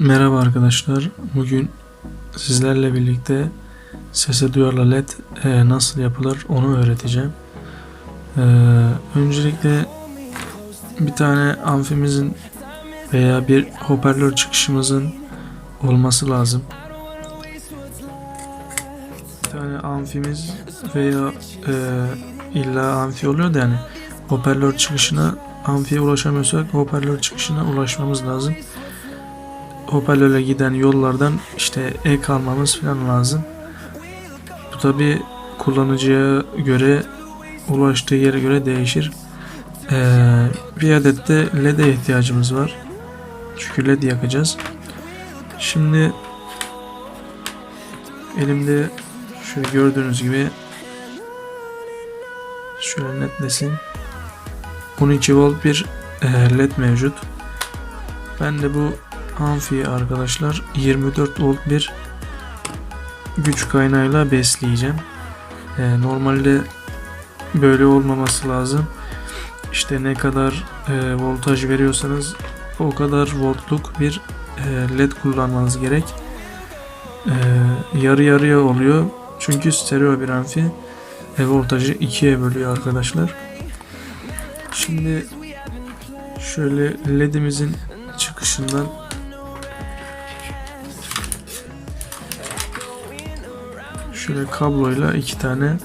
Merhaba arkadaşlar. Bugün sizlerle birlikte sese duyarlı led e, nasıl yapılır onu öğreteceğim. E, öncelikle bir tane amfimizin veya bir hoparlör çıkışımızın olması lazım. Bir tane amfimiz veya e, illa amfi oluyor da yani hoparlör çıkışına amfiye ulaşamıyorsak hoparlör çıkışına ulaşmamız lazım hoparlöre giden yollardan işte ek almamız falan lazım. Bu tabi kullanıcıya göre ulaştığı yere göre değişir. Ee, bir adet de LED'e ihtiyacımız var. Çünkü LED yakacağız. Şimdi elimde şöyle gördüğünüz gibi şöyle netlesin. 12 volt bir e, LED mevcut. Ben de bu amfiyi arkadaşlar 24 volt bir güç kaynağıyla besleyeceğim. Ee, normalde böyle olmaması lazım. İşte ne kadar e, voltaj veriyorsanız o kadar voltluk bir e, led kullanmanız gerek. E, yarı yarıya oluyor. Çünkü stereo bir amfi ve voltajı ikiye bölüyor arkadaşlar. Şimdi şöyle ledimizin çıkışından Şöyle kabloyla iki tane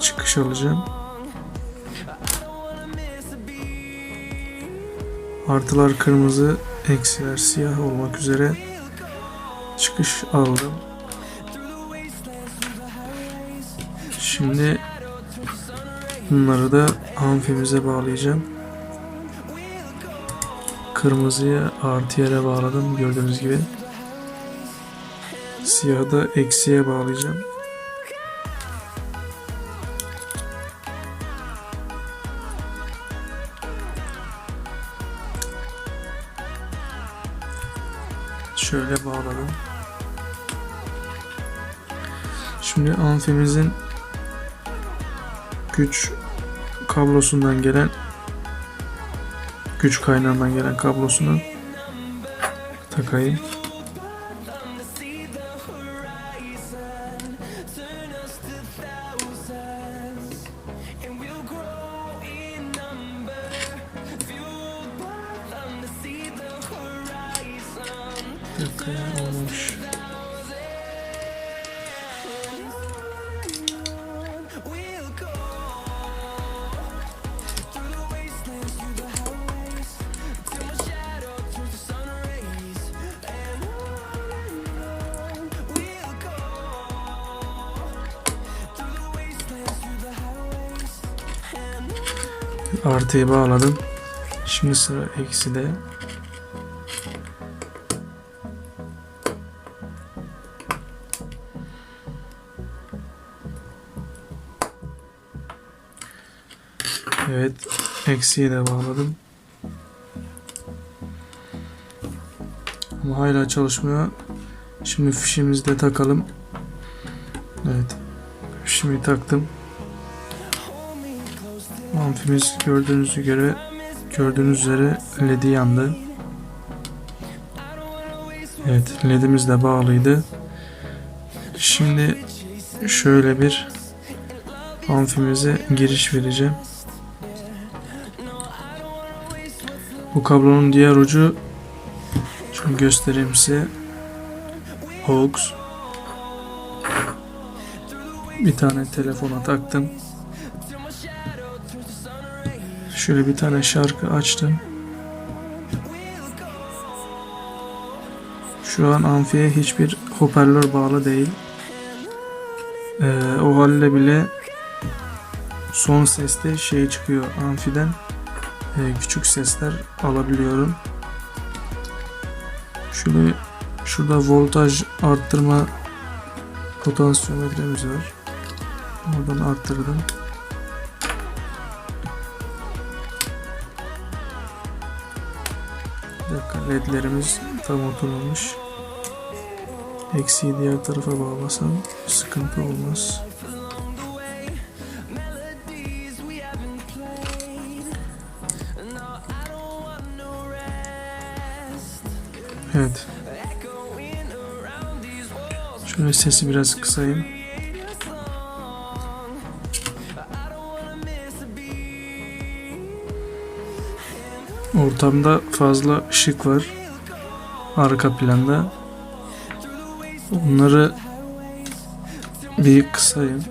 çıkış alacağım. Artılar kırmızı, eksiler siyah olmak üzere çıkış aldım. Şimdi bunları da amfimize bağlayacağım. Kırmızıyı artı yere bağladım gördüğünüz gibi. Siyahı da eksiye bağlayacağım. Şöyle bağladım. Şimdi amfimizin güç kablosundan gelen güç kaynağından gelen kablosunu takayım. Dakika ya olmamış. Artıyı bağladım. Şimdi sıra eksi de Evet. Eksiye de bağladım. Ama hala çalışmıyor. Şimdi fişimizi de takalım. Evet. Fişimi taktım. Amfimiz gördüğünüz göre gördüğünüz üzere ledi yandı. Evet ledimiz de bağlıydı. Şimdi şöyle bir amfimize giriş vereceğim. Kablonun diğer ucu şunu göstereyim size. AUX bir tane telefona taktım. Şöyle bir tane şarkı açtım. Şu an amfiye hiçbir hoparlör bağlı değil. Ee, o halde bile son seste şey çıkıyor amfiden küçük sesler alabiliyorum. Şöyle şurada voltaj arttırma potansiyometremiz var. Oradan arttırdım. Bir ledlerimiz tam oturmamış. Eksiği diğer tarafa bağlasam sıkıntı olmaz. Evet. Şöyle sesi biraz kısayım. Ortamda fazla ışık var. Arka planda. Onları bir kısayım.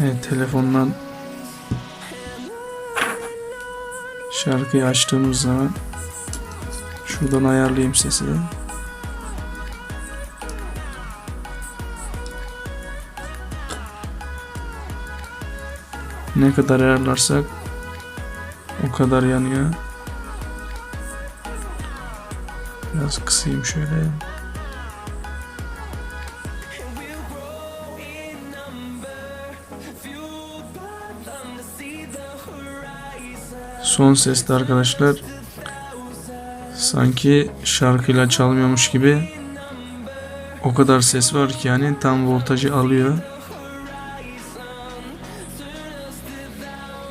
Evet telefondan şarkıyı açtığımız zaman şuradan ayarlayayım sesi. Ne kadar ayarlarsak o kadar yanıyor. Biraz kısayım şöyle. Son sesli arkadaşlar. Sanki şarkıyla çalmıyormuş gibi o kadar ses var ki yani tam voltajı alıyor.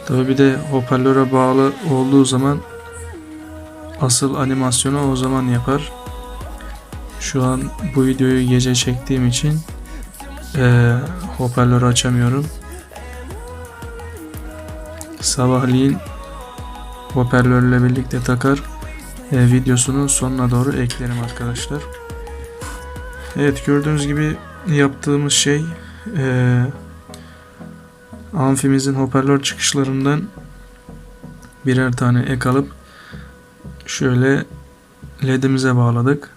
Tabi bir de hoparlöre bağlı olduğu zaman asıl animasyonu o zaman yapar. Şu an bu videoyu gece çektiğim için eee hoparlörü açamıyorum. Sabahleyin hoparlörle birlikte takar e, videosunu sonuna doğru eklerim arkadaşlar. Evet gördüğünüz gibi yaptığımız şey e, amfimizin hoparlör çıkışlarından birer tane ek alıp şöyle ledimize bağladık.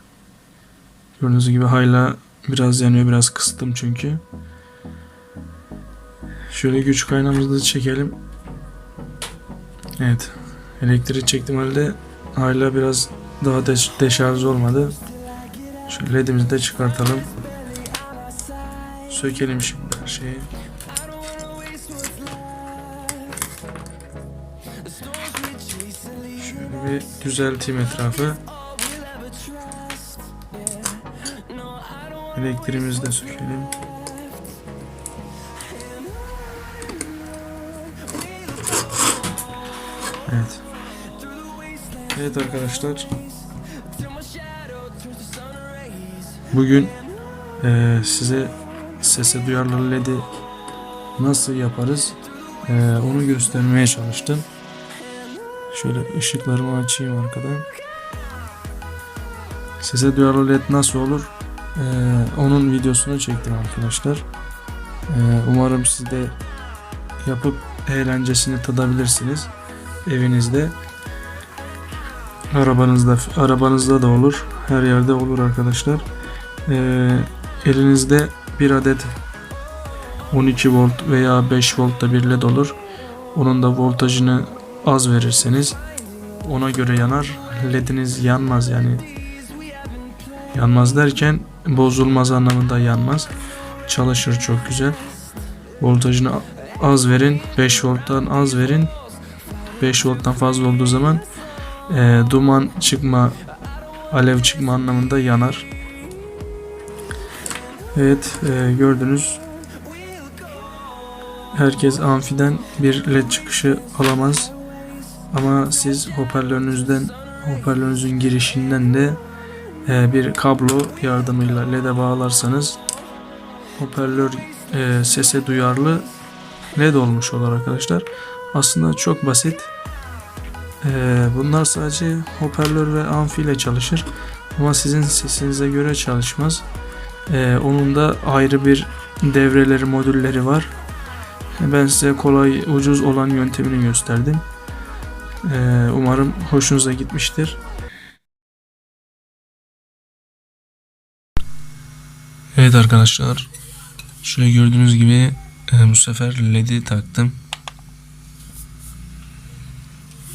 Gördüğünüz gibi hala biraz yanıyor biraz kıstım çünkü. Şöyle güç kaynağımızı da çekelim. Evet. Elektriği çektim halde hala biraz daha deş deşarj olmadı. Şu ledimizi de çıkartalım. Sökelim şimdi her şeyi. Şöyle bir düzelteyim etrafı. Elektriğimizi de sökelim. Evet. Evet arkadaşlar. Bugün eee, size sese duyarlı LED'i nasıl yaparız eee, onu göstermeye çalıştım. Şöyle ışıklarımı açayım arkadan. Sese duyarlı LED nasıl olur? Eee, onun videosunu çektim arkadaşlar. Eee, umarım siz de yapıp eğlencesini tadabilirsiniz evinizde. Arabanızda arabanızda da olur. Her yerde olur arkadaşlar. Ee, elinizde bir adet 12 volt veya 5 voltta bir led olur. Onun da voltajını az verirseniz ona göre yanar. Lediniz yanmaz yani. Yanmaz derken bozulmaz anlamında yanmaz. Çalışır çok güzel. Voltajını az verin. 5 volttan az verin. 5 volttan fazla olduğu zaman e, duman çıkma, alev çıkma anlamında yanar. Evet e, gördünüz. Herkes amfiden bir led çıkışı alamaz. Ama siz hoparlörünüzden hoparlörünüzün girişinden de e, bir kablo yardımıyla led'e bağlarsanız hoparlör e, sese duyarlı led olmuş olur arkadaşlar. Aslında çok basit. Ee, bunlar sadece hoparlör ve amfi ile çalışır. Ama sizin sesinize göre çalışmaz. Ee, onun da ayrı bir devreleri, modülleri var. Ben size kolay, ucuz olan yöntemini gösterdim. Ee, umarım hoşunuza gitmiştir. Evet arkadaşlar. Şöyle gördüğünüz gibi e, bu sefer LED'i taktım.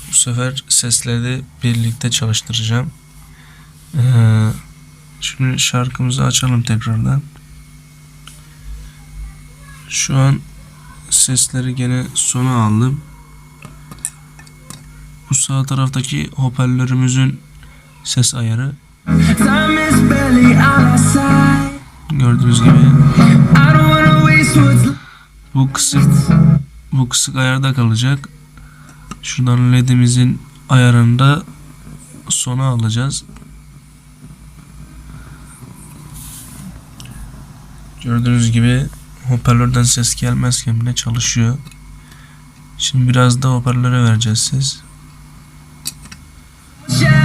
Bu sefer sesleri birlikte çalıştıracağım. Ee, şimdi şarkımızı açalım tekrardan. Şu an sesleri gene sona aldım. Bu sağ taraftaki hoparlörümüzün ses ayarı. Gördüğünüz gibi bu kısım bu kısık ayarda kalacak. Şuradan ledimizin ayarını da sona alacağız. Gördüğünüz gibi hoparlörden ses gelmezken bile çalışıyor. Şimdi biraz da hoparlöre vereceğiz ses. Shadow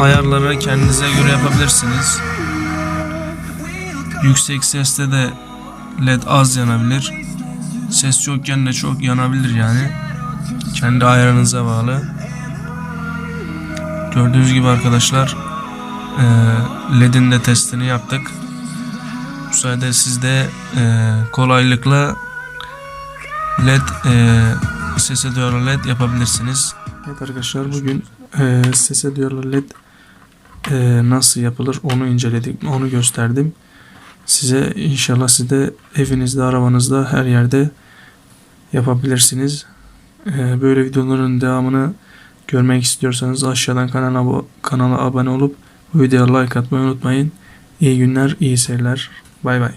ayarları kendinize göre yapabilirsiniz. Yüksek seste de led az yanabilir. Ses yokken de çok yanabilir yani. Kendi ayarınıza bağlı. Gördüğünüz gibi arkadaşlar eee, ledin de testini yaptık. Bu sayede siz de eee, kolaylıkla led eee, sese duyarlı led yapabilirsiniz. Evet arkadaşlar bugün sese duyarlı led eee, nasıl yapılır onu inceledik, onu gösterdim. Size inşallah siz de evinizde, arabanızda her yerde yapabilirsiniz. Eee, böyle videoların devamını görmek istiyorsanız aşağıdan kanala, kanala abone olup bu videoya like atmayı unutmayın. İyi günler, iyi seyirler. Bay bay.